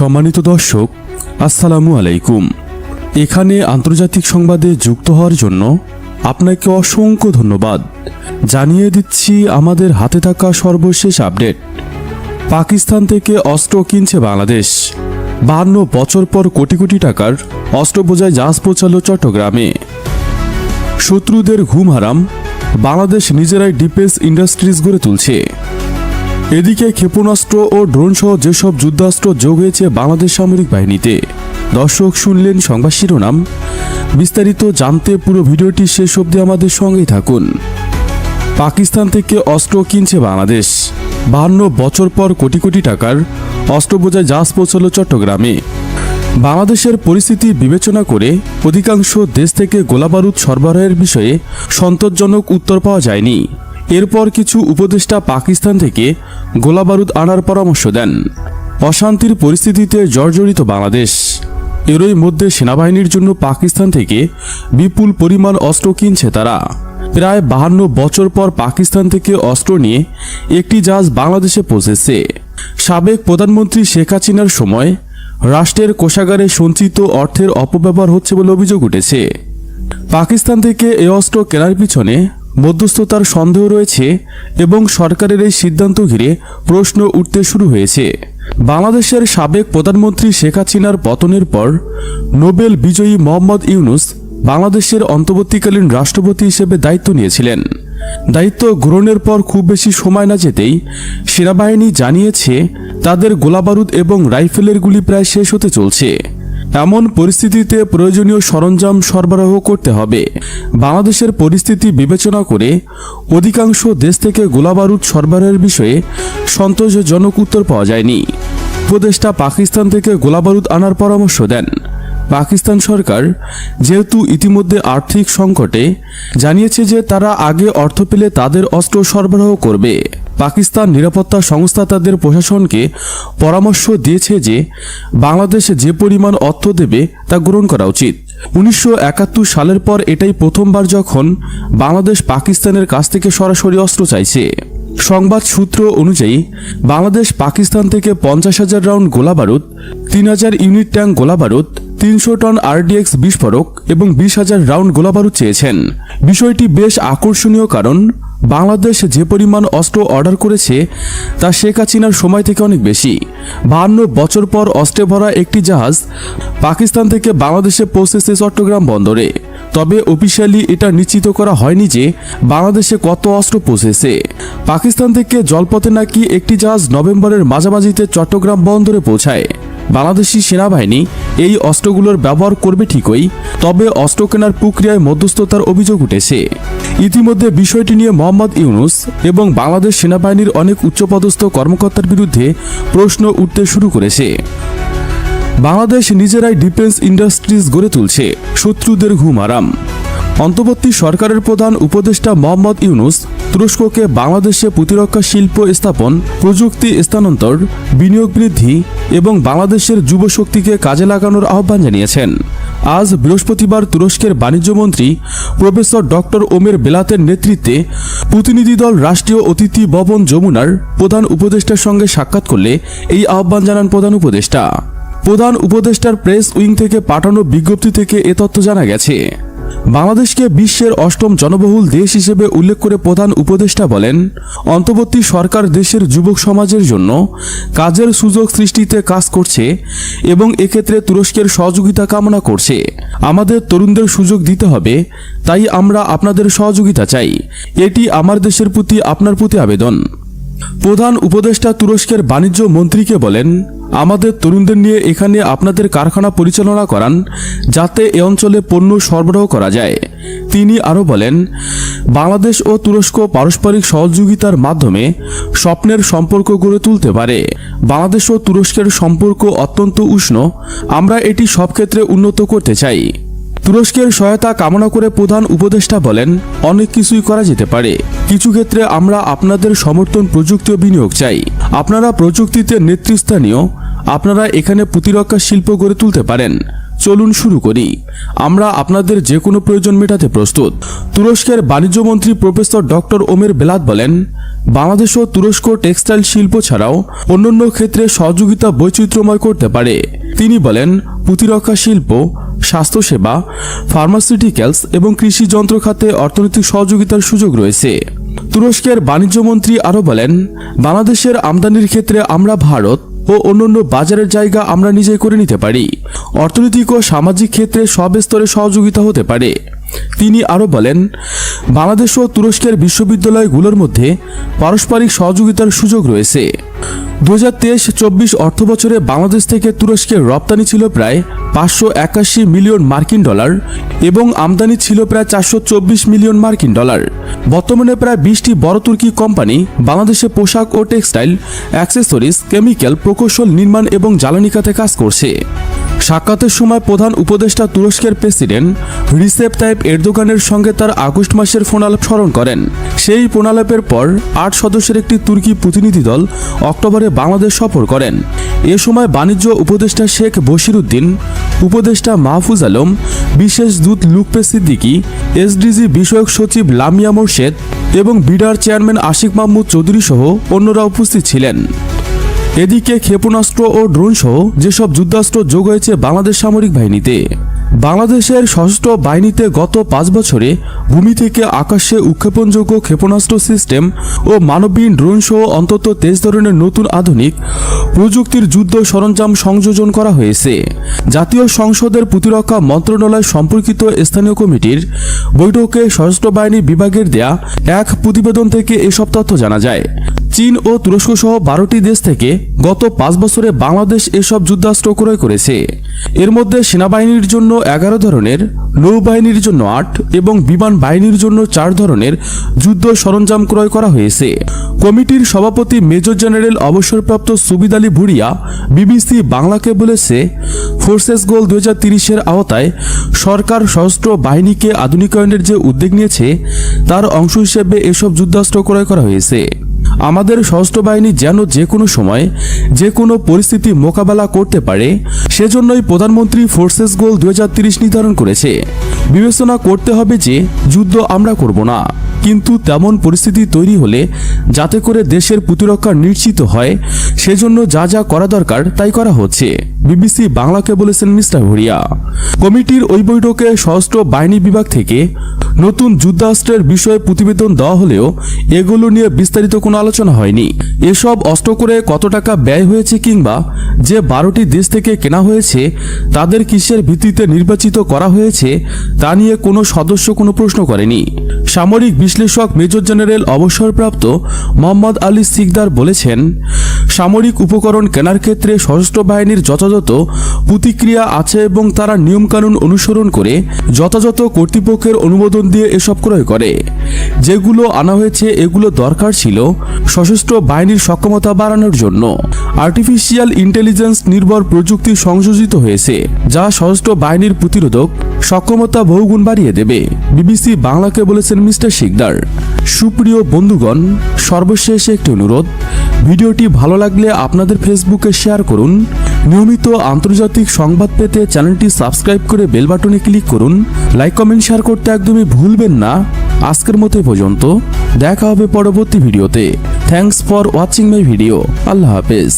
সম্মানিত দর্শক, আসসালামু আলাইকুম। এখানে আন্তর্জাতিক সংবাদে যুক্ত হওয়ার জন্য আপনাকে অসংখ্য ধন্যবাদ। জানিয়ে দিচ্ছি, আমাদের হাতে থাকা সর্বশেষ আপডেট। পাকিস্তান থেকে অস্ত্র কিনছে বাংলাদেশ। বাহান্ন বছর পর কোটি কোটি টাকার অস্ত্র বোঝায় জাহাজ পৌঁছালো চট্টগ্রামে। শত্রুদের ঘুম হারাম বাংলাদেশ নিজেরাই ডিফেন্স ইন্ডাস্ট্রিজ গড়ে তুলছে। এদিকে ক্ষেপণাস্ত্র ও ড্রোন সহ যেসব যুদ্ধাস্ত্র যোগ হয়েছে বাংলাদেশ সামরিক বাহিনীতে। দর্শক শুনলেন সংবাদ শিরোনাম। বিস্তারিত জানতে পুরো ভিডিওটি শেষ অবধি আমাদের সঙ্গেই থাকুন। পাকিস্তান থেকে অস্ত্র কিনছে বাংলাদেশ। বাহান্ন বছর পর কোটি কোটি টাকার অস্ত্র বোঝায় জাহাজ পৌঁছল চট্টগ্রামে। বাংলাদেশের পরিস্থিতি বিবেচনা করে অধিকাংশ দেশ থেকে গোলাবারুদ সরবরাহের বিষয়ে সন্তোষজনক উত্তর পাওয়া যায়নি। এরপর কিছু উপদেষ্টা পাকিস্তান থেকে গোলাবারুদ আনার পরামর্শ দেন। অশান্তির পরিস্থিতিতে জর্জরিত বাংলাদেশ। এরই মধ্যে সেনাবাহিনীর জন্য পাকিস্তান থেকে বিপুল পরিমাণ অস্ত্র কিনছে তারা। প্রায় বাহান্ন বছর পর পাকিস্তান থেকে অস্ত্র নিয়ে একটি জাহাজ বাংলাদেশে পৌঁছেছে। সাবেক প্রধানমন্ত্রী শেখ হাসিনার সময় রাষ্ট্রের কোষাগারে সঞ্চিত অর্থের অপব্যবহার হচ্ছে বলে অভিযোগ উঠেছে। পাকিস্তান থেকে এ অস্ত্র কেনার পিছনে মধ্যস্থতার সন্দেহ রয়েছে এবং সরকারের এই সিদ্ধান্ত ঘিরে প্রশ্ন উঠতে শুরু হয়েছে। বাংলাদেশের সাবেক প্রধানমন্ত্রী শেখ হাসিনার পতনের পর নোবেল বিজয়ী মোহাম্মদ ইউনুস বাংলাদেশের অন্তর্বর্তীকালীন রাষ্ট্রপতি হিসেবে দায়িত্ব নিয়েছিলেন। দায়িত্ব গ্রহণের পর খুব বেশি সময় না যেতেই সেনাবাহিনী জানিয়েছে তাদের গোলাবারুদ এবং রাইফেলের গুলি প্রায় শেষ হতে চলছে। এমন পরিস্থিতিতে প্রয়োজনীয় সরঞ্জাম সরবরাহ করতে হবে। বাংলাদেশের পরিস্থিতি বিবেচনা করে অধিকাংশ দেশ থেকে গোলাবারুদ সরবরাহের বিষয়ে সন্তোষজনক উত্তর পাওয়া যায়নি। উপদেষ্টা পাকিস্তান থেকে গোলাবারুদ আনার পরামর্শ দেন। পাকিস্তান সরকার যেহেতু ইতিমধ্যে আর্থিক সংকটে, জানিয়েছে যে তারা আগে অর্থ পেলে তাদের অস্ত্র সরবরাহ করবে। পাকিস্তান নিরাপত্তা সংস্থা তাদের প্রশাসনকে পরামর্শ দিয়েছে যে, বাংলাদেশ যে পরিমাণ অর্থ দেবে তা গ্রহণ করা উচিত। উনিশশো একাত্তর সালের পর এটাই প্রথমবার যখন বাংলাদেশ পাকিস্তানের কাছ থেকে সরাসরি অস্ত্র চাইছে। সংবাদ সূত্র অনুযায়ী, বাংলাদেশ পাকিস্তান থেকে পঞ্চাশ হাজার রাউন্ড গোলাবারুদ তিন হাজার ইউনিট ট্যাঙ্ক গোলাবারুদ তিনশো টন আরডিএক্স বিস্ফোরক এবং বিশ হাজার রাউন্ড গোলাবারুদ চেয়েছেন। বিষয়টি বেশ আকর্ষণীয় কারণ, বাংলাদেশ যে পরিমাণ অস্ত্র অর্ডার করেছে, তা শেখ হাসিনার সময় থেকে অনেক বেশি। বাহান্ন বছর পর অস্ত্রে ভরা একটি জাহাজ পাকিস্তান থেকে বাংলাদেশে পৌঁছেছে চট্টগ্রাম বন্দরে। তবে অফিসিয়ালি এটা নিশ্চিত করা হয়নি যে বাংলাদেশে কত অস্ত্র পৌঁছেছে। পাকিস্তান থেকে জলপথে নাকি একটি জাহাজ নভেম্বরের মাঝামাঝিতে চট্টগ্রাম বন্দরে পৌঁছায়। বাংলাদেশি সেনাবাহিনী এই অস্ত্রগুলোর ব্যবহার করবে ঠিকই, তবে অস্ত্র কেনার প্রক্রিয়ায় মধ্যস্থতার অভিযোগ উঠেছে। ইতিমধ্যে বিষয়টি নিয়ে মোহাম্মদ ইউনুস এবং বাংলাদেশ সেনাবাহিনীর অনেক উচ্চপদস্থ কর্মকর্তার বিরুদ্ধে প্রশ্ন উঠতে শুরু করেছে। বাংলাদেশ নিজেরাই ডিফেন্স ইন্ডাস্ট্রিজ গড়ে তুলছে, শত্রুদের ঘুম আরাম অন্তর্বর্তী সরকারের প্রধান উপদেষ্টা মোহাম্মদ ইউনুস তুরস্ককে বাংলাদেশে প্রতিরক্ষা শিল্প স্থাপন, প্রযুক্তি স্থানান্তর, বিনিয়োগ বৃদ্ধি এবং বাংলাদেশের যুবশক্তিকে কাজে লাগানোর আহ্বান জানিয়েছেন। আজ বৃহস্পতিবার তুরস্কের বাণিজ্যমন্ত্রী প্রফেসর ডক্টর ওমের বেলাতের নেতৃত্বে প্রতিনিধি দল রাষ্ট্রীয় অতিথি ভবন যমুনার প্রধান উপদেষ্টার সঙ্গে সাক্ষাৎ করলে এই আহ্বান জানান প্রধান উপদেষ্টা। প্রধান উপদেষ্টার প্রেস উইং থেকে পাঠানো বিজ্ঞপ্তি থেকে এ তথ্য জানা গেছে। বাংলাদেশকে বিশ্বের অষ্টম জনবহুল দেশ হিসেবে উল্লেখ করে প্রধান উপদেষ্টা বলেন, অন্তর্বর্তী সরকার দেশের যুবক সমাজের জন্য কাজের সুযোগ সৃষ্টিতে কাজ করছে এবং এক্ষেত্রে তুরস্কের সহযোগিতা কামনা করছে। আমাদের তরুণদের সুযোগ দিতে হবে, তাই আমরা আপনাদের সহযোগিতা চাই। এটি আমার দেশের প্রতি, আপনার প্রতি আবেদন। প্রধান উপদেষ্টা তুরস্কের বাণিজ্য মন্ত্রীকে বলেন, আমাদের তরুণদের নিয়ে এখানে আপনাদের কারখানা পরিচালনা করান, যাতে এ অঞ্চলে পণ্য সরবরাহ করা যায়। তিনি আরও বলেন, বাংলাদেশ ও তুরস্ক পারস্পরিক সহযোগিতার মাধ্যমে স্বপ্নের সম্পর্ক গড়ে তুলতে পারে। বাংলাদেশ ও তুরস্কের সম্পর্ক অত্যন্ত উষ্ণ, আমরা এটি সব ক্ষেত্রে উন্নত করতে চাই। তুরস্কের সহায়তা কামনা করে প্রধান উপদেষ্টা বলেন, অনেক কিছুই করা যেতে পারে। কিছু ক্ষেত্রে আমরা আপনাদের সমর্থন প্রযুক্তি বিনিয়োগ চাই। আপনারা প্রযুক্তিতে নেতৃস্থানীয়, আপনারা এখানে প্রতিরক্ষা শিল্প গড়ে তুলতে পারেন। চলুন শুরু করি। আমরা আপনাদের যে কোনো প্রয়োজন মেটাতে প্রস্তুত। তুরস্কের বাণিজ্য মন্ত্রী প্রফেসর ডক্টর ওমের বেলাত বলেন, বাংলাদেশ ও তুরস্ক টেক্সটাইল শিল্প ছাড়াও অন্যান্য ক্ষেত্রে সহযোগিতা বৈচিত্র্যময় করতে পারে। তিনি বলেন, প্রতিরক্ষা শিল্প, স্বাস্থ্যসেবা ফার্মাসিউটিক্যালস এবং কৃষি যন্ত্র খাতে অর্থনৈতিক সহযোগিতার সুযোগ রয়েছে। তুরস্কের বাণিজ্যমন্ত্রী আরও বলেন, বাংলাদেশের আমদানির ক্ষেত্রে আমরা ভারত ও অন্যান্য বাজারের জায়গা আমরা নিজেই করে নিতে পারি। অর্থনৈতিক ও সামাজিক ক্ষেত্রে সব স্তরে সহযোগিতা হতে পারে। তিনি আরও বলেন, বাংলাদেশ ও তুরস্কের বিশ্ববিদ্যালয়গুলোর মধ্যে পারস্পরিক সহযোগিতার সুযোগ রয়েছে। দু হাজার তেইশ চব্বিশ অর্থ বছরে বাংলাদেশ থেকে তুরস্কের রপ্তানি ছিল প্রায় পাঁচশো একাশি মিলিয়ন মার্কিন ডলার এবং আমদানি ছিল প্রায় চারশো চব্বিশ মিলিয়ন মার্কিন ডলার। বর্তমানে প্রায় বিশটি বড় তুর্কি কোম্পানি বাংলাদেশে পোশাক ও টেক্সটাইল, অ্যাক্সেসরিজ, কেমিক্যাল, প্রকৌশল, নির্মাণ এবং জ্বালানি খাতে কাজ করছে। সাক্ষাতের সময় প্রধান উপদেষ্টা তুরস্কের প্রেসিডেন্ট রিসেপ তাইপ এরদোগানের সঙ্গে তার আগস্ট মাসের ফোনালাপ স্মরণ করেন। সেই ফোনালাপের পর আট সদস্যের একটি তুর্কি প্রতিনিধি দল অক্টোবরে বাংলাদেশ সফর করেন। এ সময় বাণিজ্য উপদেষ্টা শেখ বশিরুদ্দিন, উপদেষ্টা মাহফুজ আলম, বিশেষ দূত লুকপে সিদ্দিকী, এসডিজি বিষয়ক সচিব লামিয়া মোর্শেদ এবং বিডার চেয়ারম্যান আশিক মাহমুদ চৌধুরী সহ অন্যরা উপস্থিত ছিলেন। এদিকে ক্ষেপণাস্ত্র ও ড্রোন সহ যেসব যুদ্ধাস্ত্র যোগ হয়েছে বাংলাদেশ সামরিক বাহিনীতে, বাংলাদেশের সশস্ত্র বাহিনীতে গত পাঁচ বছরে ভূমি থেকে আকাশে উৎক্ষেপণযোগ্য ক্ষেপণাস্ত্র সিস্টেম ও মানবহীন ড্রোন সহ অন্তত তেইশ ধরনের নতুন আধুনিক প্রযুক্তির যুদ্ধ সরঞ্জাম সংযোজন করা হয়েছে। জাতীয় সংসদের প্রতিরক্ষা মন্ত্রণালয় সম্পর্কিত স্থানীয় কমিটির বৈঠকে সশস্ত্র বাহিনী বিভাগের দেয়া এক প্রতিবেদন থেকে এসব তথ্য জানা যায়। চীন ও তুরস্ক সহ বারোটি দেশ থেকে গত পাঁচ বছরে বাংলাদেশ এসব যুদ্ধাস্ত্র ক্রয় করেছে। এর মধ্যে সেনাবাহিনীর জন্য এগারো ধরনের, নৌবাহিনীর জন্য আট এবং বিমান বাহিনীর জন্য চার ধরনের যুদ্ধ সরঞ্জাম ক্রয় করা হয়েছে। কমিটির সভাপতি মেজর জেনারেল অবসরপ্রাপ্ত সুবিদ আলী ভুড়িয়া বিবিসি বাংলাকে বলেছে, ফোর্সেস গোল দু হাজার তিরিশের আওতায় সরকার সশস্ত্র বাহিনীকে আধুনিকায়নের যে উদ্যোগ নিয়েছে, তার অংশ হিসেবে এসব যুদ্ধাস্ত্র ক্রয় করা হয়েছে। আমাদের সশস্ত্র বাহিনী যেন যে কোনো সময় যে কোনো পরিস্থিতি মোকাবেলা করতে পারে, সেজন্যই প্রধানমন্ত্রী ফোর্সেস গোল দু নির্ধারণ করেছে। বিবেচনা করতে হবে যে যুদ্ধ আমরা করব না, কিন্তু তেমন পরিস্থিতি তৈরি হলে যাতে করে দেশের প্রতিরক্ষা নিশ্চিত হয়, সেজন্য যা যা করা দরকার তাই করা হচ্ছে, বিবিসি বাংলাকে বলেছেন মিস্টার ভুরিয়া কমিটির ওই বৈঠকে সশস্ত্র বাহিনী বিভাগ থেকে নতুন যুদ্ধাস্ত্রের বিষয়ে প্রতিবেদন দেওয়া হলেও এগুলো নিয়ে বিস্তারিত কোনো আলোচনা হয়নি। এসব অস্ত্র করে কত টাকা ব্যয় হয়েছে কিংবা যে বারোটি দেশ থেকে কেনা হয়েছে, তাদের কিসের ভিত্তিতে নির্বাচিত করা হয়েছে, তা নিয়ে কোনো সদস্য কোনো প্রশ্ন করেনি। সামরিক বিশ্লেষক মেজর জেনারেল অবসরপ্রাপ্ত মোহাম্মদ আলী সিকদার বলেছেন সামরিক উপকরণ কেনার ক্ষেত্রে সশস্ত্র বাহিনীর যথাযথ প্রতিক্রিয়া আছে এবং তারা নিয়মকানুন অনুসরণ করে যথাযথ কর্তৃপক্ষের অনুমোদন দিয়ে এসব ক্রয় করে। যেগুলো আনা হয়েছে, এগুলো দরকার ছিল সশস্ত্র বাহিনীর সক্ষমতা বাড়ানোর জন্য। আর্টিফিশিয়াল ইন্টেলিজেন্স নির্ভর প্রযুক্তি সংযোজিত হয়েছে, যা সশস্ত্র বাহিনীর প্রতিরোধক সক্ষমতা বহুগুণ বাড়িয়ে দেবে, বিবিসি বাংলাকে বলেছেন মিস্টার শিকদার। সুপ্রিয় বন্ধুগণ, সর্বশেষ একটি অনুরোধ ভিডিওটি ভালো লাগলে আপনাদের ফেসবুকে শেয়ার করুন। নিয়মিত আন্তর্জাতিক সংবাদ পেতে চ্যানেলটি সাবস্ক্রাইব করে বেল বাটনে ক্লিক করুন। লাইক কমেন্ট শেয়ার করতে একদমই ভুলবেন না। আজকের মতো পর্যন্ত। দেখা হবে পরবর্তী ভিডিওতে। Thanks for watching my video আল্লাহ হাফেজ।